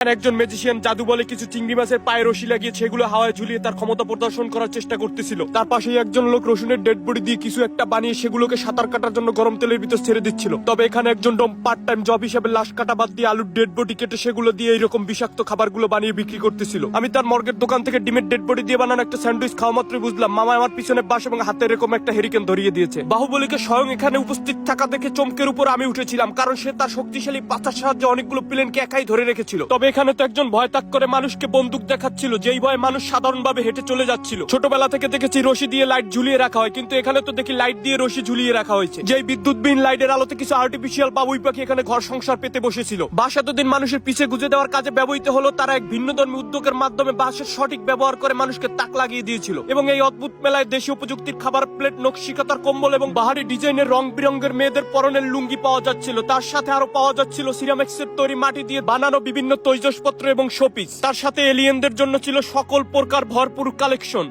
একজন ম্যাজিশিয়ান জাদু বলে কিছু চিংড়ি মাছের পায়ে রশি লাগিয়ে সেগুলো হাওয়ায় ঝুলিয়ে তার ক্ষমতা প্রদর্শন করার চেষ্টা করতেছিল। তার পাশেই একজন লোক রসুনের ডেড বডি দিয়ে কিছু একটা বানিয়ে সেগুলোকে সাঁতার কাটার জন্য গরম তেলের ভিতর ছেড়ে দিচ্ছিল। তবে এখানে একজন ডম পার্ট টাইম জব হিসেবে লাশ কাটা বাদ দিয়ে আলুর ডেড বডি কেটে সেগুলো দিয়ে এইরকম বিষাক্ত খাবারগুলো বানিয়ে বিক্রি করতেছিল। আমি তার মর্গের দোকান থেকে ডিমের ডেড বডি দিয়ে বানানো একটা স্যান্ডউইচ খাওয়া মাত্রই বুঝলাম, মামা আমার পিছনে বাস এবং হাতে এরকম একটা হেরিকেন ধরিয়ে দিয়েছে। বাহুবলীকে স্বয়ং এখানে উপস্থিত থাকা দেখে চমকের উপর আমি উঠেছিলাম, কারণ সে তার শক্তিশালী পাতার সাহায্যে অনেকগুলো প্লেনকে একাই ধরে রেখেছিল। তবে এখানে তো একজন ভয় তাক করে মানুষকে বন্দুক দেখাচ্ছিল, যেই ভয়ে মানুষ সাধারণভাবে হেঁটে চলে যাচ্ছিল। ছোটবেলা থেকে দেখেছি রশি দিয়ে লাইট ঝুলিয়ে রাখা হয়, কিন্তু এখানে তো দেখি লাইট দিয়ে রশি ঝুলিয়ে রাখা হয়েছে। যেই বিদ্যুৎ বিদ্যুৎবিহীন লাইটের আলোতে কিছু আর্টিফিশিয়াল বাবুই পাখি এখানে ঘর সংসার পেতে বসেছিল। বাস এতদিন মানুষের পিছে গুজে দেওয়ার কাজে ব্যবহৃত হলো তারা এক ভিন্ন ধর্মী উদ্যোগের মাধ্যমে বাসের সঠিক ব্যবহার করে মানুষকে তাক লাগিয়ে দিয়েছিল। এবং এই অদ্ভুত মেলায় দেশীয় প্রযুক্তির খাবার প্লেট, নকশিকাতার কম্বল এবং বাহারি ডিজাইনের রং বিরঙ্গের মেয়েদের পরনের লুঙ্গি পাওয়া যাচ্ছিল। তার সাথে আরও পাওয়া যাচ্ছিল সিরামিক্সের তৈরি মাটি দিয়ে বানানো বিভিন্ন তৈজসপত্র এবং শোপিস। তার সাথে এলিয়েনদের জন্য ছিল সকল প্রকার ভরপুর কালেকশন।